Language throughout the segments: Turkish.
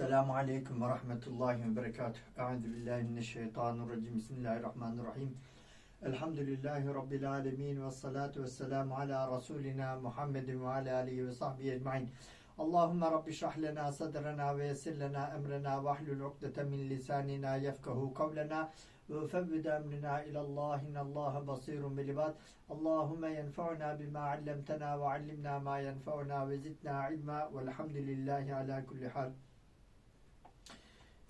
السلام عليكم ورحمة الله وبركاته أعوذ بالله من الشيطان الرجيم بسم الله الرحمن الرحيم الحمد لله رب العالمين والصلاة والسلام على رسولنا محمد وعلى آله وصحبه أجمعين اللهم رب اشرح لنا صدرنا ويسر لنا أمرنا واحلل عقدة من لساننا يفقه قولنا وفوض أمرنا إلى الله إن الله بصير بالعباد اللهم ينفعنا بما علمتنا وعلمنا ما ينفعنا وزدنا علما والحمد لله على كل حال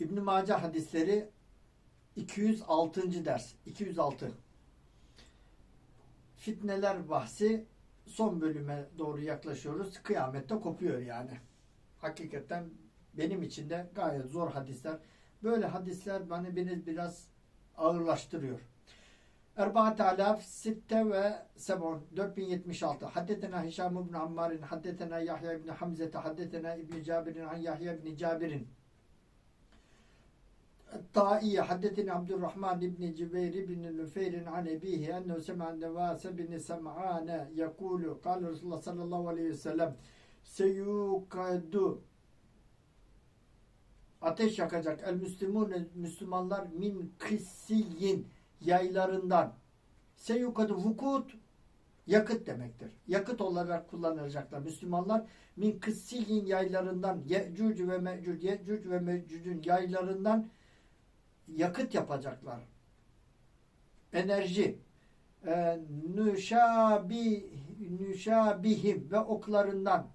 İbn Mace hadisleri 206. ders. 206. Fitneler bahsi son bölüme doğru yaklaşıyoruz. Kıyamette kopuyor yani. Hakikaten benim için de gayet zor hadisler. Böyle hadisler beni beni biraz ağırlaştırıyor. Erbaat alaf sitte ve sebun 4076. Haddetena Hişam ibn Ammar'in, haddetena Yahya ibn Hamzete, haddetena İbn Cabir'in an Yahya ibn Cabir'in. الطائي حدثني عبد الرحمن بن جبير بن نفير عن أبيه أنه سمع النواس بن سمعان يقول قال رسول الله صلى الله عليه وسلم سيوقد ateş yakacak el müslümun Müslümanlar min kıssiyin yaylarından seyukadu vukut yakıt demektir. Yakıt olarak kullanılacaklar Müslümanlar min kıssiyin yaylarından Yecüc ve Mecüc Yecüc ve Mecüc'ün yaylarından yakıt yapacaklar. Enerji. E, nüşabi, nüşabihim ve oklarından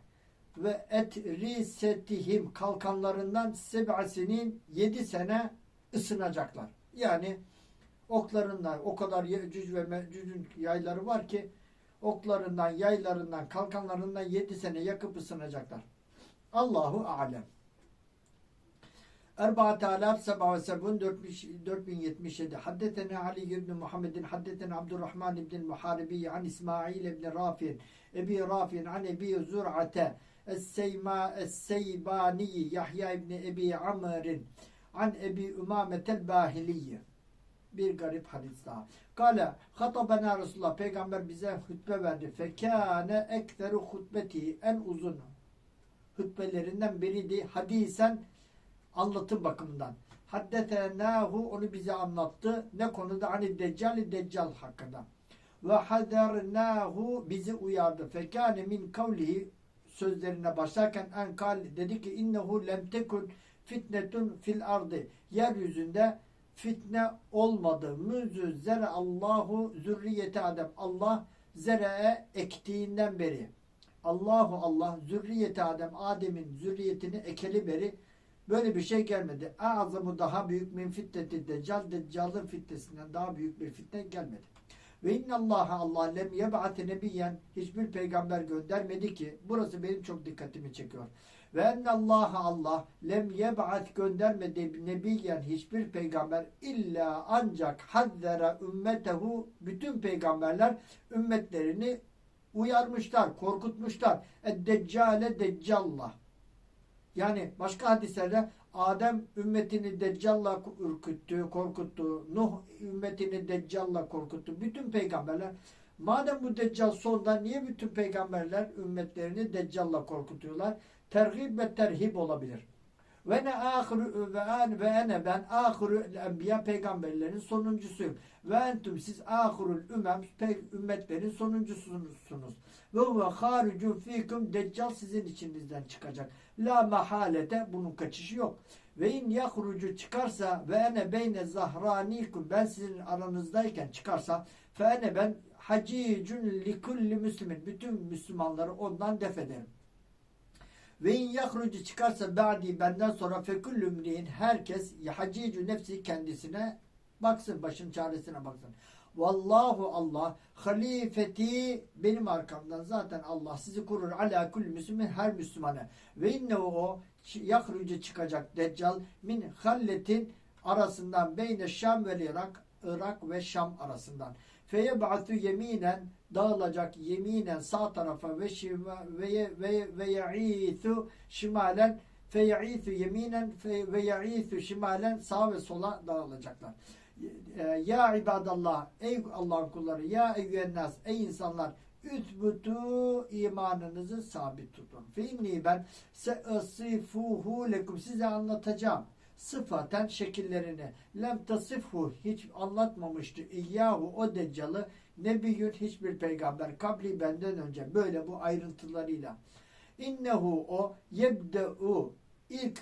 ve etrisetihim kalkanlarından seb'asinin yedi sene ısınacaklar. Yani oklarından o kadar Yecüc ve Mecüc'ün yayları var ki oklarından, yaylarından, kalkanlarından yedi sene yakıp ısınacaklar. Allahu alem. Erbaat alaf seba ve sebun 4077 Haddetena Ali ibn Muhammedin Haddetena Abdurrahman ibn Muharibi an İsmail ibn Rafi'in Ebi Rafi'in an Ebi Zur'ate Es-Seyma Es-Seybani Yahya ibn Ebi Amr'in an Ebi Ümametel Bahiliye bir garip hadis daha. Kale hatabena Resulullah peygamber bize hutbe verdi. Fekâne ekteru hutbeti en uzun hutbelerinden biriydi. Hadisen anlatım bakımından. Haddetenahu onu bize anlattı. Ne konuda? Hani Deccal Deccal hakkında. Ve hadernahu bizi uyardı. Fekâne min kavlihi sözlerine başlarken en kal dedi ki innehu lem tekun fitnetun fil ardı. Yeryüzünde fitne olmadı. Müzü zere Allahu zürriyeti Adem. Allah zereye ektiğinden beri. Allahu Allah zürriyeti Adem Adem'in zürriyetini ekeli beri Böyle bir şey gelmedi. Azamı daha büyük min fitneti deccal, deccalın fitnesinden daha büyük bir fitne gelmedi. Ve innallaha Allah lem yeb'ate nebiyen hiçbir peygamber göndermedi ki burası benim çok dikkatimi çekiyor. Ve ennallaha Allah lem yeb'at göndermedi nebiyen hiçbir peygamber illa ancak hazzera ümmetehu bütün peygamberler ümmetlerini uyarmışlar, korkutmuşlar. Ed-deccale deccallah yani başka hadislerde Adem ümmetini Deccal'la ürküttü, korkuttu. Nuh ümmetini Deccal'la korkuttu. Bütün peygamberler madem bu Deccal sonda niye bütün peygamberler ümmetlerini Deccal'la korkutuyorlar? Terhib ve terhib olabilir. Ve ne ahiru ve an ve ene ben ahiru enbiya peygamberlerin sonuncusuyum. Ve entüm siz ahirul ümem ümmetlerin sonuncusunuz. Ve huve haricu fikum deccal sizin içinizden çıkacak. La mahalete bunun kaçışı yok. Ve in yahrucu çıkarsa ve ene beyne zahranikum ben sizin aranızdayken çıkarsa fe ene ben hacicun li kulli müslimin bütün Müslümanları ondan def ederim. Ve in yahrucu çıkarsa ba'di benden sonra fekullü mri'in herkes hacicu nefsi kendisine baksın başın çaresine baksın. Vallahu Allah halifeti benim arkamdan zaten Allah sizi kurur ala kulli müslümin her Müslümana. Ve inne o yahrucu çıkacak deccal min halletin arasından beyne Şam ve Irak Irak ve Şam arasından. Feyeb'atü yeminen dağılacak yeminen sağ tarafa ve şima, ve ve ve ya'isu şimalen feya'isu yeminen ve ya'isu şimalen sağ ve sola dağılacaklar. Ya ibadallah ey Allah'ın kulları ya eyyühennas ey insanlar üthbutu imanınızı sabit tutun. Fe inni ben seasifuhu lekum size anlatacağım. Sıfaten şekillerini. Lem tasifhu hiç anlatmamıştı. İyyahu o deccalı nebiyyün hiçbir peygamber kabli benden önce böyle bu ayrıntılarıyla. İnnehu o yebde'u ilk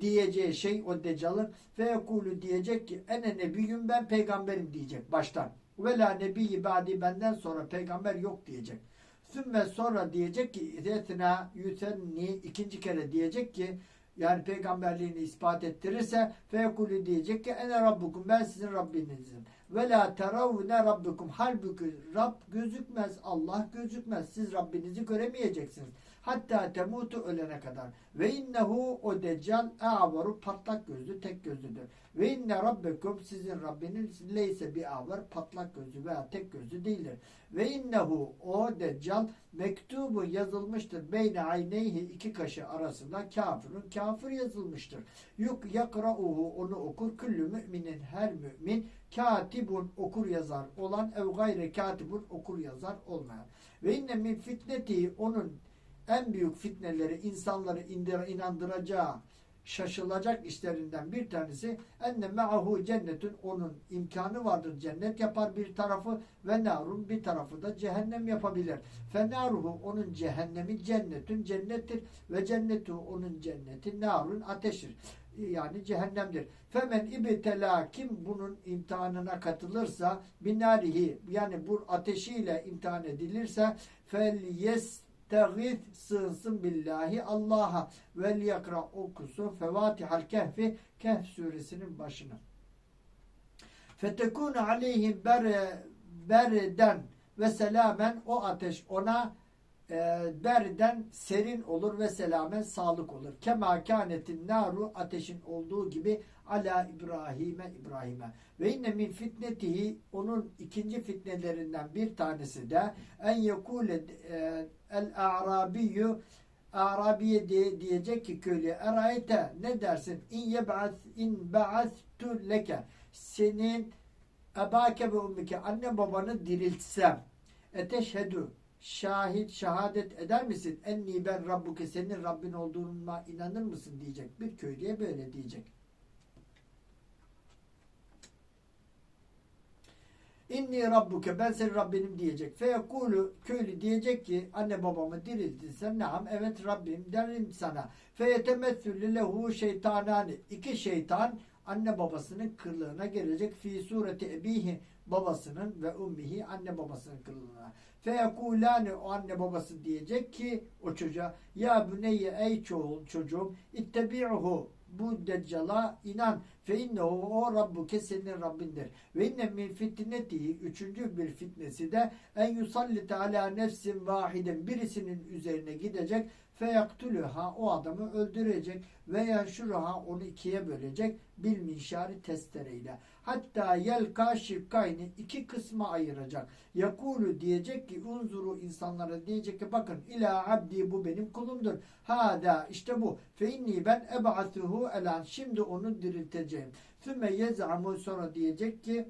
diyeceği şey o deccalın ve yekulu diyecek ki ene nebiyyüm ben peygamberim diyecek baştan. Ve la nebiyyi ba'di benden sonra peygamber yok diyecek. Sümme sonra diyecek ki etna yüsenni ikinci kere diyecek ki yani peygamberliğini ispat ettirirse feyekulü diyecek ki ene rabbukum ben sizin Rabbinizim. Ve la teravne rabbukum halbuki Rab gözükmez Allah gözükmez siz Rabbinizi göremeyeceksiniz. Hatta temutu ölene kadar. Ve innehu o deccal a'varu patlak gözlü tek gözlüdür. Ve inne rabbekum sizin Rabbiniz leyse bir avar patlak gözlü veya tek gözlü değildir. Ve innehu o deccal mektubu yazılmıştır. Beyne ayneyhi iki kaşı arasında kafirun kafir yazılmıştır. Yuk yakra'uhu onu okur. Küllü müminin her mümin katibun okur yazar olan ev gayre katibun okur yazar olmayan. Ve inne min fitneti onun en büyük fitneleri insanları indir, inandıracağı şaşılacak işlerinden bir tanesi enne me'ahu cennetün onun imkanı vardır cennet yapar bir tarafı ve narun bir tarafı da cehennem yapabilir. Fenaruhu onun cehennemi cennetün cennettir ve cennetu onun cenneti narun ateştir. Yani cehennemdir. Femen ibtela kim bunun imtihanına katılırsa binarihi yani bu ateşiyle imtihan edilirse fel yes Teğith sığınsın billahi Allah'a vel yakra okusun Fevatihal Kehfi Kehf suresinin başına. Fetekûne aleyhim berden ve selamen o ateş ona berden serin olur ve selamen sağlık olur. Kema kânetin naru ateşin olduğu gibi ala İbrahim'e İbrahim'e. Ve inne min fitnetihi onun ikinci fitnelerinden bir tanesi de en yekule e, el a'rabiyyü Arabiye diye, diyecek ki köylü erayte ne dersin in yeb'as in ba'astu leke senin ebake ve ummike anne babanı diriltsem eteşhedü şahit şehadet eder misin enni ben rabbuke senin Rabbin olduğuna inanır mısın diyecek bir köylüye böyle diyecek İnni rabbuke ben senin Rabbinim diyecek. Feyekulu köylü diyecek ki anne babamı diriltirsen naam evet Rabbim derim sana. Feyetemessülü lehu şeytanani. İki şeytan anne babasının kırlığına gelecek. Fi sureti ebihi babasının ve ummihi anne babasının kırlığına. Feyekulani o anne babası diyecek ki o çocuğa ya büneyye ey çoğul çocuğum ittebi'uhu bu deccala inan. Fe innehu o rabbuke senin Rabbindir. Ve inne min fitnetihi üçüncü bir fitnesi de en yusallite ala nefsin vahiden birisinin üzerine gidecek feyaktülüha o adamı öldürecek veya şuruha onu ikiye bölecek bir minşari testereyle. Hatta yelka şirkayni iki kısma ayıracak. Yakulu diyecek ki unzuru insanlara diyecek ki bakın ila abdi bu benim kulumdur. Hada işte bu. Fe ben eb'atuhu elan şimdi onu dirilteceğim. Sümme yez'amu sonra diyecek ki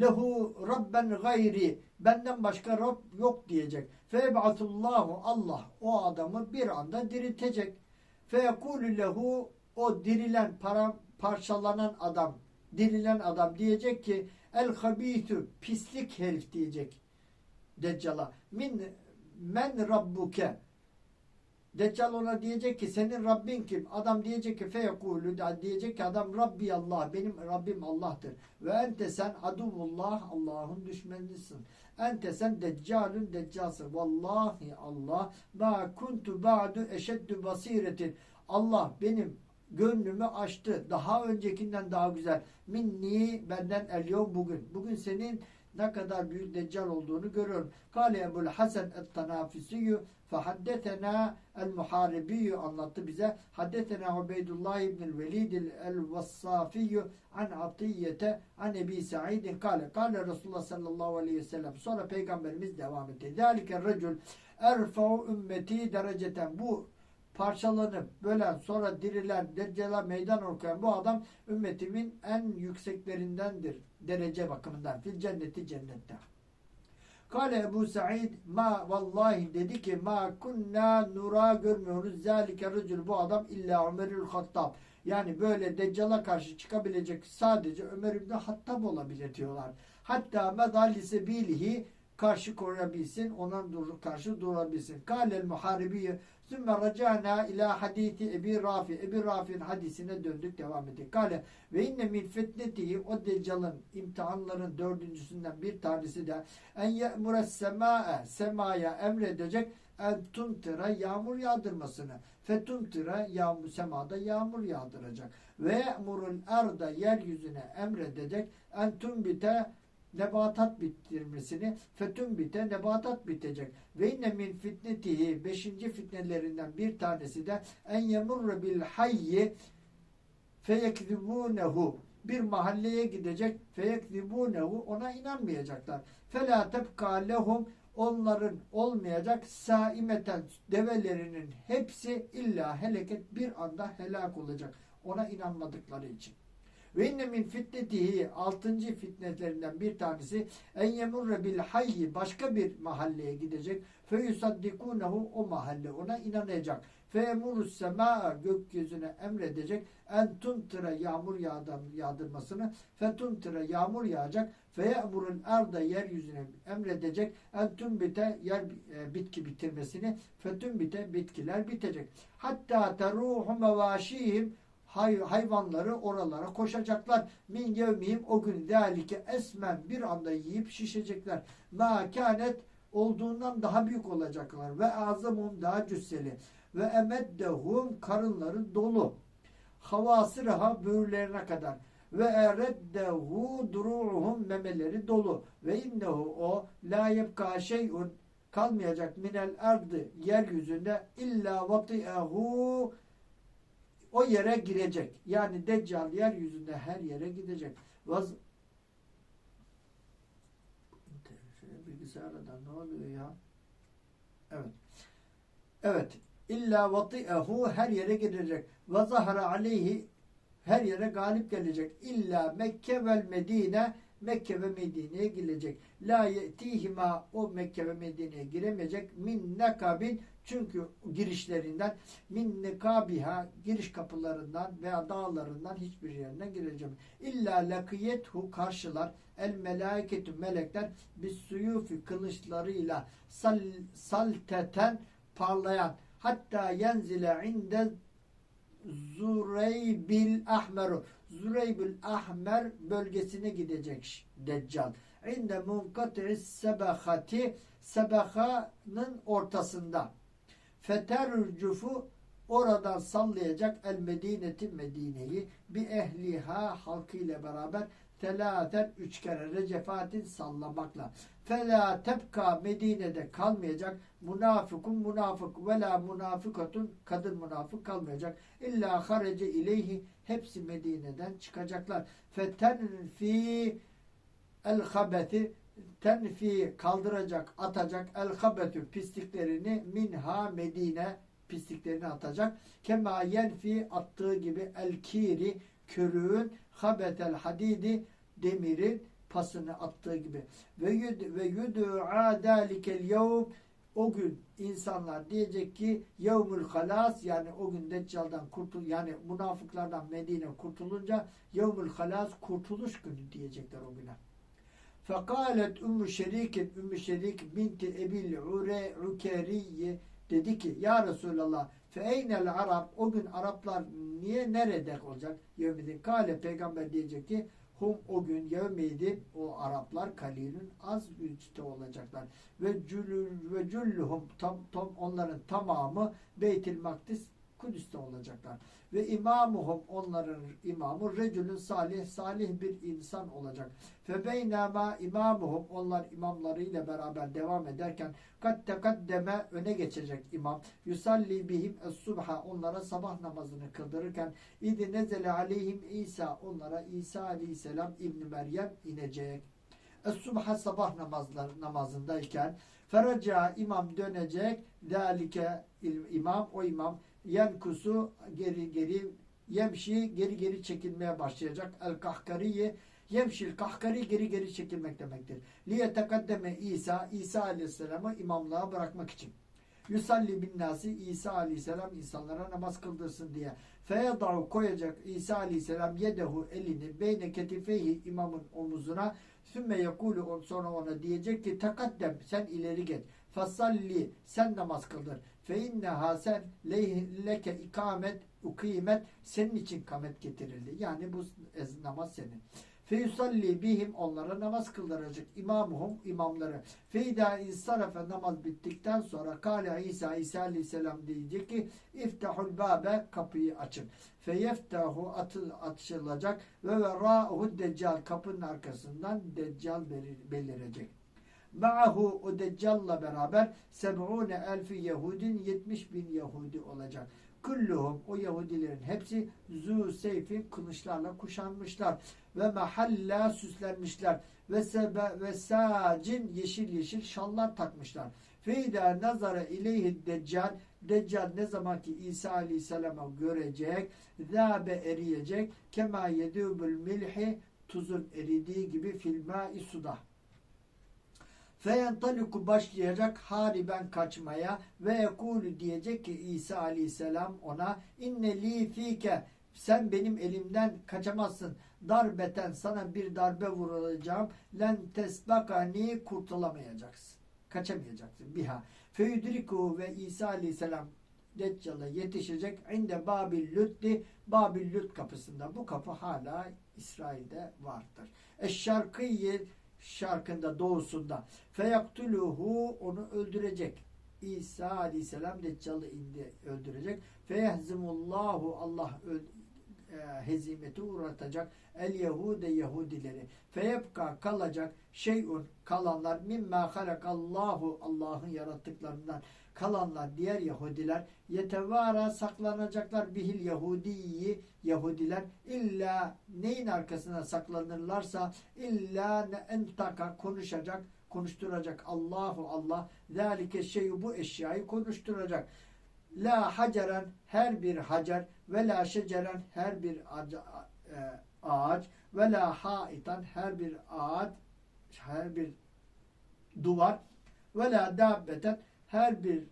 lehu rabben gayri benden başka Rab yok diyecek. Feb'atullahu Allah o adamı bir anda diriltecek. Feyekulü lehu o dirilen para, parçalanan adam dirilen adam diyecek ki el habitü pislik herif diyecek Deccal'a. Min men rabbuke Deccal ona diyecek ki senin Rabbin kim? Adam diyecek ki feyekulü diyecek ki adam Rabbi Allah benim Rabbim Allah'tır. Ve ente sen aduvullah Allah'ın düşmanısın. Ente sen deccalün deccalsın. Vallahi Allah ma kuntu ba'du eşeddü basiretin. Allah benim gönlümü açtı. Daha öncekinden daha güzel. Minni benden el bugün. Bugün senin ne kadar büyük deccal olduğunu görüyorum. Kale Ebul Hasan et-Tanafisiyyü fehaddetena el-Muharibiyyü anlattı bize. Haddetena Ubeydullah ibn Velid el-Vassafiyyü an Atiyete an Ebi Sa'idin kale. Kale Resulullah sallallahu aleyhi ve sellem. Sonra Peygamberimiz devam etti. Zalike recül erfa'u ümmeti dereceten. Bu parçalanıp bölen sonra dirilen deccala meydan okuyan bu adam ümmetimin en yükseklerindendir derece bakımından fil cenneti cennette. Kale Ebu Said ma vallahi dedi ki ma kunna nura görmüyoruz zalike rücül bu adam illa Ömerül Hattab. Yani böyle deccala karşı çıkabilecek sadece Ömer İbni Hattab olabilir diyorlar. Hatta medalisi bilihi karşı koruyabilsin, ona dur, karşı durabilsin. Kâlel muharibiye sümme racana ila hadisi Ebi Rafi. Ebi Rafi'nin hadisine döndük, devam ettik. Kale ve inne min fitnetihi o deccalın imtihanların dördüncüsünden bir tanesi de en ye'mure semâe semaya emredecek en tumtira yağmur yağdırmasını. Fetumtira yağmur semada yağmur yağdıracak. Ve ye'murul arda yeryüzüne emredecek en tumbite nebatat bitirmesini fetün bite nebatat bitecek. Ve inne min fitnetihi beşinci fitnelerinden bir tanesi de en yemurre bil hayyi feyekzibunehu bir mahalleye gidecek feyekzibunehu ona inanmayacaklar. Fela tebka lehum onların olmayacak saimeten develerinin hepsi illa heleket bir anda helak olacak. Ona inanmadıkları için. Ve inne min fitnetihi altıncı fitnetlerinden bir tanesi en yemurre bil hayyi başka bir mahalleye gidecek. Fe yusaddikunehu o mahalle ona inanacak. Fe yemurus semaa gökyüzüne emredecek. En tuntıra yağmur yağdırmasını. Fe tuntıra yağmur yağacak. Fe yemurun arda yeryüzüne emredecek. En tumbite yer e, bitki bitirmesini. Fe tumbite bitkiler bitecek. Hatta teruhu mevaşihim hay, hayvanları oralara koşacaklar. Min yevmihim o gün delike esmen bir anda yiyip şişecekler. Ma kânet olduğundan daha büyük olacaklar. Ve azamum daha cüsseli. Ve emeddehum karınları dolu. Havasıraha böğürlerine kadar. Ve ereddehu duruhum memeleri dolu. Ve innehu o la yebka şeyun kalmayacak minel ardı yeryüzünde illa vati'ehu o yere girecek. Yani Deccal yeryüzünde her yere gidecek. Vaz bilgisayardan ne oluyor ya? Evet. Evet. İlla vati'ehu her yere girecek. Ve zahara aleyhi her yere galip gelecek. İlla Mekke vel Medine Mekke ve Medine'ye girecek. La yetihima o Mekke ve Medine'ye giremeyecek. Min nekabin çünkü girişlerinden min nekabiha giriş kapılarından veya dağlarından hiçbir yerinden gireceğim. İlla lakiyethu karşılar el meleketü melekler bis suyufi kılıçlarıyla sal, salteten parlayan hatta yenzile inde Zureybil Ahmeru Zureybil Ahmer bölgesine gidecek Deccal. İnde munkati'is sebahati sebahanın ortasında. Fetercufu oradan sallayacak el medineti Medine'yi bir ehliha halkıyla beraber telaten üç kere recefatin sallamakla. Fela tebka Medine'de kalmayacak. Münafıkun münafık ve la münafıkatun kadın münafık kalmayacak. İlla harece ileyhi hepsi Medine'den çıkacaklar. Fetenfi el habeti tenfi kaldıracak, atacak el habetü pisliklerini minha Medine pisliklerini atacak. Kema yenfi attığı gibi el kiri körüğün habetel hadidi demirin pasını attığı gibi. Ve yud ve yud'a dalikel yevm o gün insanlar diyecek ki yevmül halas yani o gün Deccal'dan kurtul yani münafıklardan Medine kurtulunca yevmül halas kurtuluş günü diyecekler o güne. Fekalet Ümmü Şerik'in Ümmü Şerik binti Ebil Ure Ukeriye dedi ki Ya Resulallah fe eynel Arap o gün Araplar niye nerede olacak? Yevmidin kale peygamber diyecek ki hum o gün yevmeydi o Araplar kalilün az güçte olacaklar. Ve cülül ve cülluhum tam, tam onların tamamı Beytil Makdis Kudüs'te olacaklar. Ve imamuhum onların imamı recülün salih salih bir insan olacak. Fe beynema imamuhum onlar imamlarıyla beraber devam ederken kat tekaddeme öne geçecek imam. Yusalli bihim es-subha onlara sabah namazını kıldırırken idi nezele aleyhim İsa onlara İsa aleyhisselam İbn Meryem inecek. Es-subha sabah namazlar namazındayken feraca imam dönecek dalike imam o imam yenkusu geri geri yemşi geri geri çekilmeye başlayacak. El kahkariye yemşil kahkari geri geri çekilmek demektir. Liye tekaddeme İsa İsa aleyhisselamı imamlığa bırakmak için. Yusalli bin nasi İsa aleyhisselam insanlara namaz kıldırsın diye. Feyadahu koyacak İsa aleyhisselam yedehu elini beyne ketifeyhi imamın omuzuna sümme yekulu sonra ona diyecek ki tekaddem sen ileri git. Fasalli sen namaz kıldır. Fe inneha sen leke ikamet ukimet senin için kamet getirildi. Yani bu namaz senin. Fe yusalli bihim onlara namaz kıldıracak imamuhum imamları. Fe idâ insarafe namaz bittikten sonra Kale İsa İsa aleyhisselam diyecek ki iftahul babe kapıyı açın. Fe yeftahu atıl açılacak ve verâhu deccal kapının arkasından deccal belirecek. Ma'ahu o deccalla beraber seb'une elfi Yahudin 70 bin Yahudi olacak. Kulluhum o Yahudilerin hepsi zu seyfin kılıçlarla kuşanmışlar ve mahalla süslenmişler ve sebe ve sacin yeşil yeşil şallar takmışlar. Feyda nazara ileyhi deccal Deccal ne zaman ki İsa Aleyhisselam'a görecek, zâbe eriyecek, kema yedûbül milhi tuzun eridiği gibi filmâ-i suda. Feyentaliku başlayacak hariben kaçmaya ve ekulu diyecek ki İsa aleyhisselam ona inne li fike sen benim elimden kaçamazsın. Darbeten sana bir darbe vurulacağım. Len tesbakani kurtulamayacaksın. Kaçamayacaksın. Biha. Feydriku ve İsa aleyhisselam Deccal'a yetişecek. İnde Babil Lütti Babil Lüt kapısında. Bu kapı hala İsrail'de vardır. Eşşarkıyye şarkında doğusunda feyaktuluhu onu öldürecek. İsa aleyhisselam Deccal'ı indi öldürecek. Feyehzimullahu Allah e, hezimeti uğratacak. El Yahude Yahudileri. Feyebka kalacak şeyun kalanlar mimma halakallahu Allah'ın yarattıklarından kalanlar diğer Yahudiler yetevara saklanacaklar bihil Yahudiyi Yahudiler illa neyin arkasına saklanırlarsa illa ne entaka konuşacak konuşturacak Allahu Allah zalike şeyi bu eşyayı konuşturacak. La haceren her bir hacer ve la şeceren her bir e, ağaç ve la haitan her bir ağaç her bir duvar ve la dabbeten her bir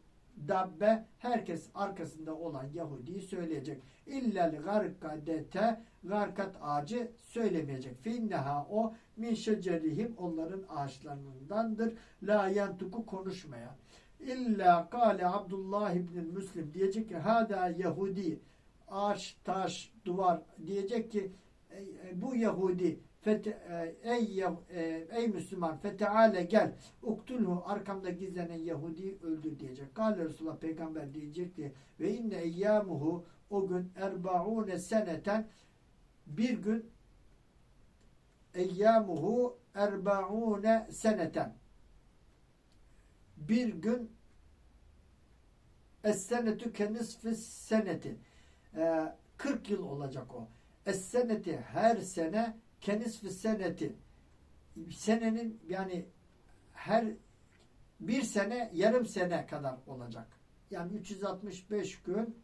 dabbe herkes arkasında olan Yahudi'yi söyleyecek. İllel garkadete garkat ağacı söylemeyecek. Finneha o min şecerihim onların ağaçlarındandır. La yentuku konuşmayan. İlla kale Abdullah İbn Müslim diyecek ki hada Yahudi ağaç, taş, duvar diyecek ki bu Yahudi e, ey, e, ey Müslüman feteale gel uktulhu arkamda gizlenen Yahudi öldür diyecek. Kale Resulullah peygamber diyecek ki ve inne eyyamuhu o gün erbaune seneten bir gün eyyamuhu erbaune seneten bir gün es-senetü kenisfi seneti 40 yıl olacak o. Es-seneti her sene kenisfi seneti senenin yani her bir sene yarım sene kadar olacak. Yani 365 gün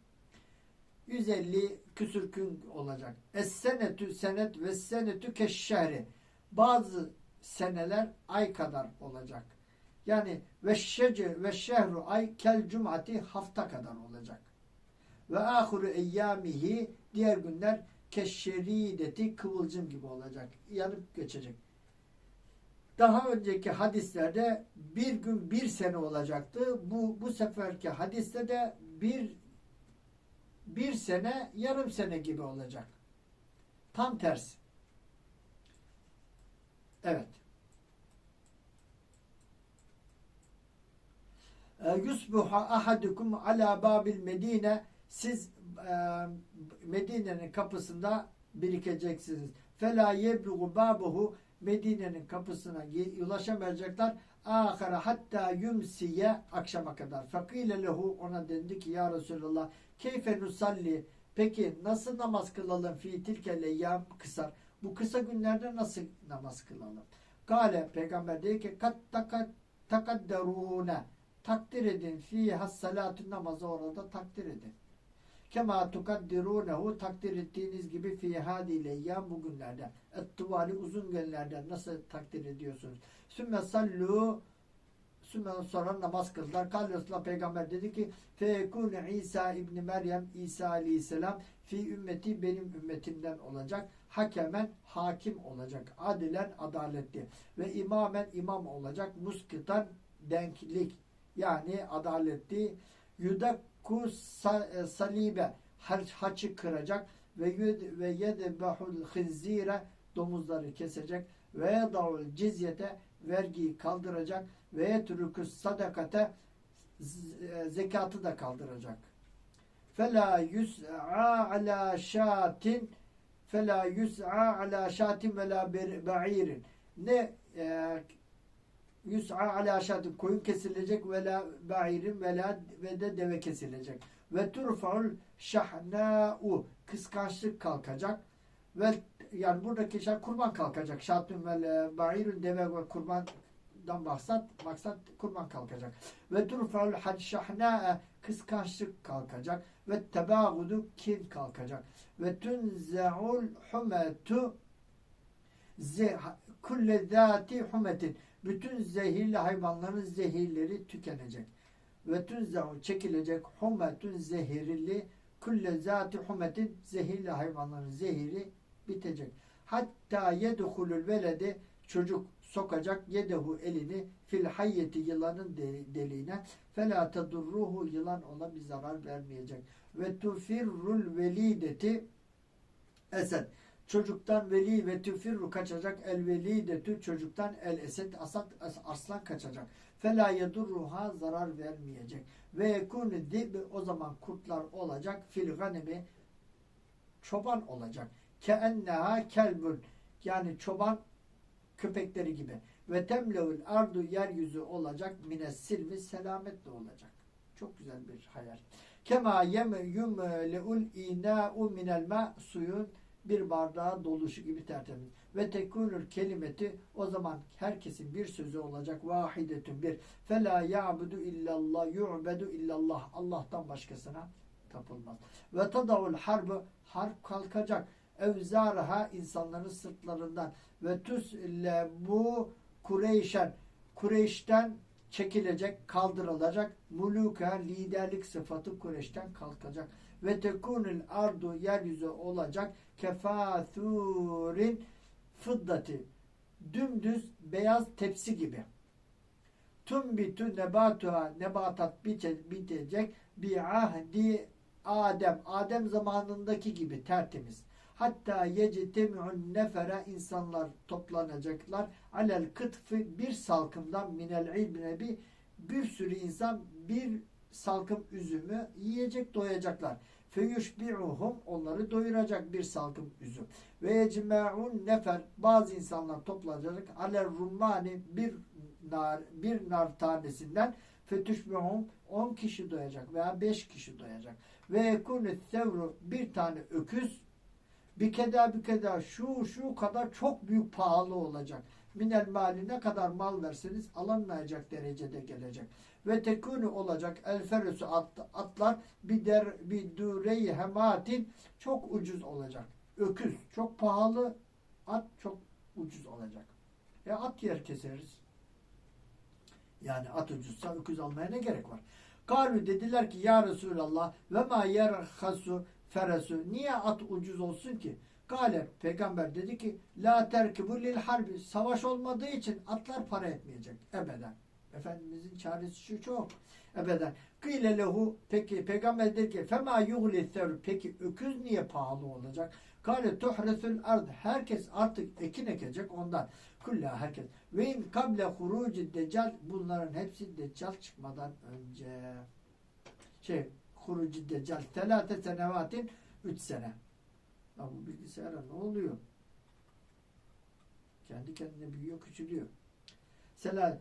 150 küsür gün olacak. Es senetü senet ve senetü keşşehri. Bazı seneler ay kadar olacak. Yani ve şece ve şehru ay kel cumati hafta kadar olacak. Ve ahiru eyyamihi diğer günler keşşerideti kıvılcım gibi olacak. Yanıp geçecek. Daha önceki hadislerde bir gün bir sene olacaktı. Bu, bu seferki hadiste de bir bir sene yarım sene gibi olacak. Tam tersi. Evet. Yusbuha ahadukum ala babil medine siz Medine'nin kapısında birikeceksiniz. Fela yebluğu babuhu Medine'nin kapısına ulaşamayacaklar. Ahara hatta yumsiye akşama kadar. Fakile lehu ona dendi ki ya Resulallah keyfe nusalli peki nasıl namaz kılalım fi tilke leyyam kısar. Bu kısa günlerde nasıl namaz kılalım? Kale peygamber dedi ki kat takat takadderune takdir edin fiha salatü namazı orada takdir edin. Kema tukaddirunehu takdir ettiğiniz gibi fi hadi leyyam bugünlerde. Et-tuvali uzun günlerde nasıl takdir ediyorsunuz? Sümme sallu Sümme sonra namaz kıldılar. Kale Resulullah peygamber dedi ki fekune İsa İbni Meryem İsa aleyhisselam fi ümmeti benim ümmetimden olacak. Hakemen hakim olacak. Adilen adaletli. Ve imamen imam olacak. Muskitan denklik. Yani adaletli. E, salibe haç, haçı kıracak ve yud ve yedbahul hınzire domuzları kesecek ve yedavul cizyete vergiyi kaldıracak ve yetrukus sadakate e, zekatı da kaldıracak. Fela yus'a ala şatin fela yus'a ala şatin ve la ba'irin ne e, yus'a ala şatin koyun kesilecek ve la ba'irin ve la ve de deve kesilecek ve turfa'ul şahna'u kıskançlık kalkacak ve yani buradaki şey kurban kalkacak. Şatun ve ba'irun deve ve kurbandan maksat maksat kurban kalkacak. Ve turfa'ul hadşahna'e kıskançlık kalkacak ve tebağudu kin kalkacak. Ve tunze'ul humetu kulle zati humetin bütün zehirli hayvanların zehirleri tükenecek. Ve tunze'u çekilecek humetun zehirli kulle zati humetin zehirli hayvanların zehiri bitecek. Hatta yedhulul velede çocuk sokacak yedehu elini fil hayyeti yılanın de- deliğine fela tedurruhu yılan ona bir zarar vermeyecek. Ve tufirrul velideti esed çocuktan veli ve tüfirru kaçacak el velidetü çocuktan el esed asat as- aslan kaçacak. Fela yedurruha zarar vermeyecek. Ve yekunu dib o zaman kurtlar olacak fil ganemi çoban olacak. Keenneha kelbun yani çoban köpekleri gibi. Ve temleul ardu yeryüzü olacak mines silmi selametle olacak. Çok güzel bir hayal. Kema yem yumleul ina'u minel ma suyun bir bardağa doluşu gibi tertemiz. Ve tekunul kelimeti o zaman herkesin bir sözü olacak. Vahidetün bir. Fela ya'budu illallah yu'bedu illallah. Allah'tan başkasına tapılmaz. Ve tadavul harbı harp kalkacak. Evzarha insanların sırtlarından ve tüsle bu Kureyşen Kureyş'ten çekilecek, kaldırılacak. Muluka liderlik sıfatı Kureyş'ten kalkacak. Ve tekunul ardu yeryüzü olacak. Kefâthûrin fıddati dümdüz beyaz tepsi gibi. Tumbitu nebatuha nebatat bite, bitecek bi ahdi Adem. Adem zamanındaki gibi tertemiz. Hatta yectemi'un nefere insanlar toplanacaklar. Alel kıtfı bir salkımdan minel ilmine bir bir sürü insan bir salkım üzümü yiyecek doyacaklar. Feyuşbi'uhum onları doyuracak bir salkım üzüm. Ve yecma'un nefer bazı insanlar toplanacak. Alel rummani bir nar bir nar tanesinden fetüşbihum 10 kişi doyacak veya 5 kişi doyacak. Ve yekunu sevru bir tane öküz bir keda bir keda şu şu kadar çok büyük pahalı olacak. Minel mali ne kadar mal verseniz alınmayacak derecede gelecek. Ve tekunu olacak el ferüsü at, atlar bir der bir dürey hematin çok ucuz olacak. Öküz çok pahalı at çok ucuz olacak. E at yer keseriz. Yani at ucuzsa öküz almaya ne gerek var? Kalu dediler ki ya Resulallah ve ma yerhasu feresu niye at ucuz olsun ki? Gale peygamber dedi ki la terkibu lil harbi savaş olmadığı için atlar para etmeyecek ebeden. Efendimizin çaresi şu çok ebeden. Kıyle lehu peki peygamber dedi ki fema yughli sevr peki öküz niye pahalı olacak? Kale tuhresul ard herkes artık ekin ekecek ondan. Kulla herkes. Ve in kable huruci deccal bunların hepsi deccal çıkmadan önce şey hurucu deccal telate senevatin 3 sene. Ya bu bilgisayara ne oluyor? Kendi kendine büyüyor, küçülüyor. Sela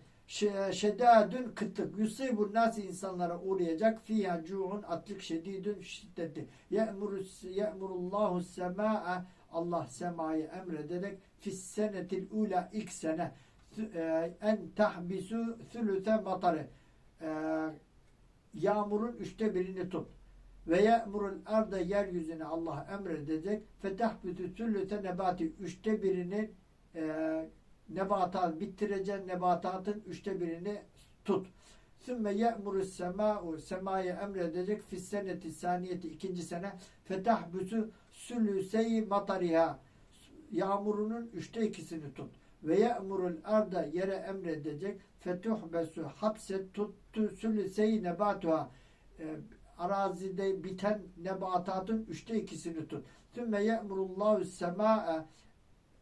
şedadün kıtlık. Yusibu nasi insanlara uğrayacak. Fiya cu'un atlık şedidün şiddetli ye'muru ye'murullahu semaa Allah semayı emrederek fis senetil ula ilk sene. E, en tahbisu thülüte matarı. E, yağmurun üçte birini tut. Ve ye'murul arda yeryüzüne Allah emredecek. Fetahbütü thülüte nebati üçte birinin e, nebatat bittireceğin nebatatın üçte birini tut. Sümme ye'muru sema'u semaya emredecek fis seneti saniyeti ikinci sene fetahbüsü sülüseyi matariha yağmurunun üçte ikisini tut. Ve ye'murul arda yere emredecek fetuhbesu hapse tuttu sülüseyi nebatuha e, arazide biten nebatatın üçte ikisini tut. Sümme ye'murullahu sema'e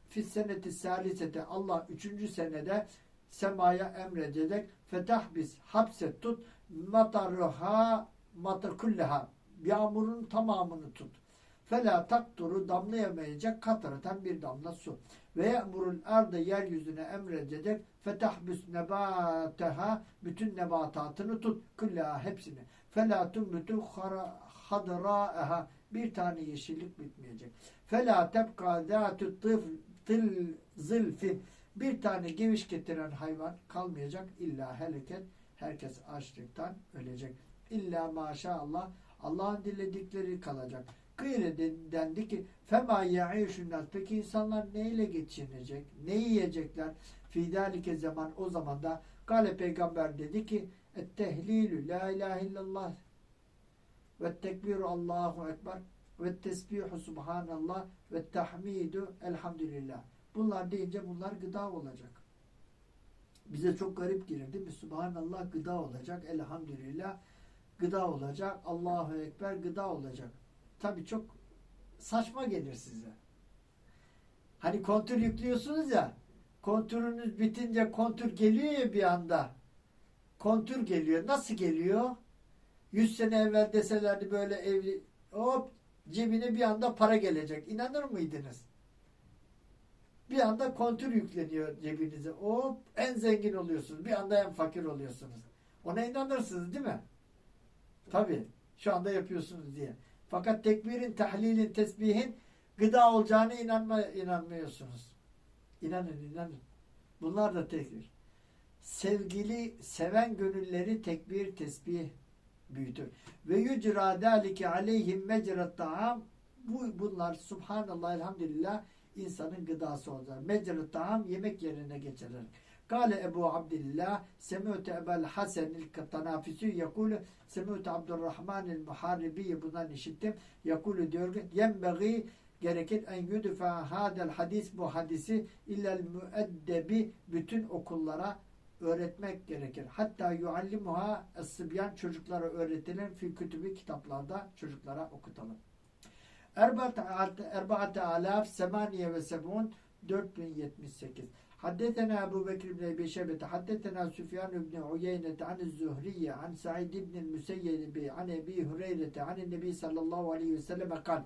fis seneti salisete Allah üçüncü senede semaya emredecek fetahbis hapse tut matarha matar kulleha yağmurun tamamını tut. Fela takturu damlayamayacak katratan bir damla su. Ve ya'murul arda yeryüzüne emredecek fetahbis nebateha bütün nebatatını tut. Kullaha hepsini. Fela tumbitu hadra'aha bir tane yeşillik bitmeyecek. Fela tebka zâtü tıfl zılfin bir tane geviş getiren hayvan kalmayacak. İlla heleket. Herkes açlıktan ölecek. İlla maşallah Allah'ın diledikleri kalacak. Kıyre dendi ki fema ya'işunnas peki insanlar neyle geçinecek? Ne yiyecekler? Fidalike zaman o zaman da Gale peygamber dedi ki ettehlilü la ilahe illallah ve tekbiru Allahu ekber ve tesbihu subhanallah ve tahmidu elhamdülillah. Bunlar deyince bunlar gıda olacak. Bize çok garip gelir değil mi? Subhanallah gıda olacak. Elhamdülillah gıda olacak. Allahu Ekber gıda olacak. Tabi çok saçma gelir size. Hani kontür yüklüyorsunuz ya kontürünüz bitince kontür geliyor ya bir anda. Kontür geliyor. Nasıl geliyor? 100 sene evvel deselerdi böyle evli hop cebine bir anda para gelecek. İnanır mıydınız? Bir anda kontür yükleniyor cebinize. Hop en zengin oluyorsunuz. Bir anda en fakir oluyorsunuz. Ona inanırsınız değil mi? Tabi. Şu anda yapıyorsunuz diye. Fakat tekbirin, tahlilin, tesbihin gıda olacağını inanma, inanmıyorsunuz. İnanın, inanın. Bunlar da tekbir. Sevgili, seven gönülleri tekbir, tesbih büyütür. Ve yücra dalike aleyhim mecret ta'am bu bunlar subhanallah elhamdülillah insanın gıdası olacak. Mecret ta'am yemek yerine geçirir. Kale Ebu Abdillah Semûte Ebel Hasenil Tanafisi Yakulu Semûte Abdurrahmanil Muharibi bundan işittim. Yakulu diyor ki yenbeği gerekir en yudfa hadel hadis bu hadisi illel müeddebi bütün okullara öğretmek gerekir. Hatta yuallimuha es-sibyan çocuklara öğretilen fi kütübü kitaplarda çocuklara okutalım. Erbaate alaf semaniye ve sebun 4078 Haddetena Ebu Bekir ibn Ebi Şebete, haddetena Süfyan ibn Uyeyne an Zühriye, an Said ibn Müseyyebi, an Ebi Hureyre, an Nebi sallallahu aleyhi ve selleme kal.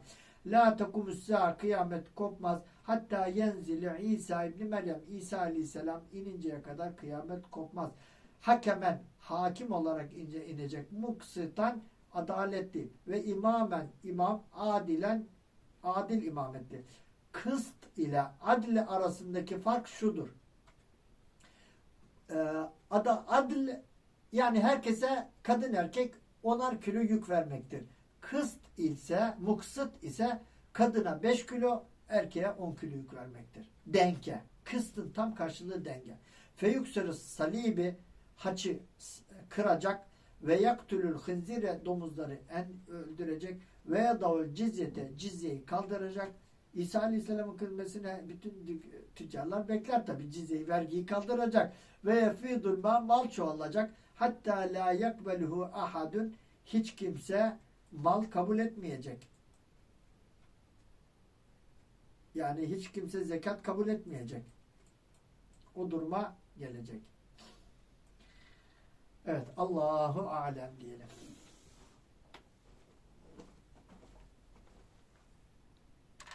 La tekumus sa'a kıyamet kopmaz. Hatta yenzili İsa ibn Meryem, İsa aleyhisselam ininceye kadar kıyamet kopmaz. Hakemen, hakim olarak ince inecek. Muksitan, adaletli ve imamen, imam, adilen, adil imametli kıst ile adl arasındaki fark şudur. Ee, ada adl yani herkese kadın erkek onar kilo yük vermektir. Kıst ise muksıt ise kadına 5 kilo erkeğe 10 kilo yük vermektir. Denge. Kıstın tam karşılığı denge. Feyuksarı salibi haçı kıracak ve yaktülül hınzire domuzları en öldürecek ve davul cizyete cizyeyi kaldıracak İsa Aleyhisselam'ın kılmasına bütün tüccarlar bekler tabi cizeyi, vergiyi kaldıracak. Ve yefidul ma mal çoğalacak. Hatta la yakbeluhu ahadun hiç kimse mal kabul etmeyecek. Yani hiç kimse zekat kabul etmeyecek. O duruma gelecek. Evet Allahu alem diyelim.